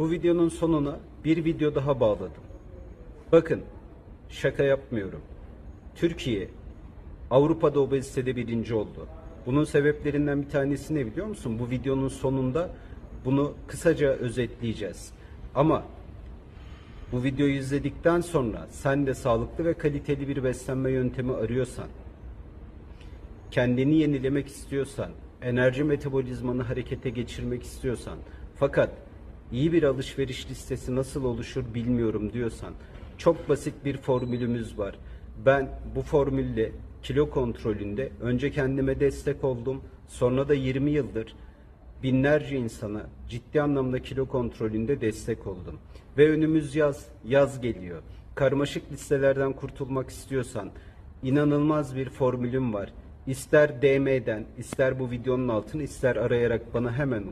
Bu videonun sonuna bir video daha bağladım. Bakın, şaka yapmıyorum. Türkiye Avrupa'da obezitede birinci oldu. Bunun sebeplerinden bir tanesi ne biliyor musun? Bu videonun sonunda bunu kısaca özetleyeceğiz. Ama bu videoyu izledikten sonra sen de sağlıklı ve kaliteli bir beslenme yöntemi arıyorsan, kendini yenilemek istiyorsan, enerji metabolizmanı harekete geçirmek istiyorsan, fakat iyi bir alışveriş listesi nasıl oluşur bilmiyorum diyorsan, çok basit bir formülümüz var. Ben bu formülle kilo kontrolünde önce kendime destek oldum, sonra da 20 yıldır binlerce insana ciddi anlamda kilo kontrolünde destek oldum. Ve önümüz yaz, yaz geliyor. Karmaşık listelerden kurtulmak istiyorsan inanılmaz bir formülüm var. İster DM'den, ister bu videonun altına, ister arayarak bana hemen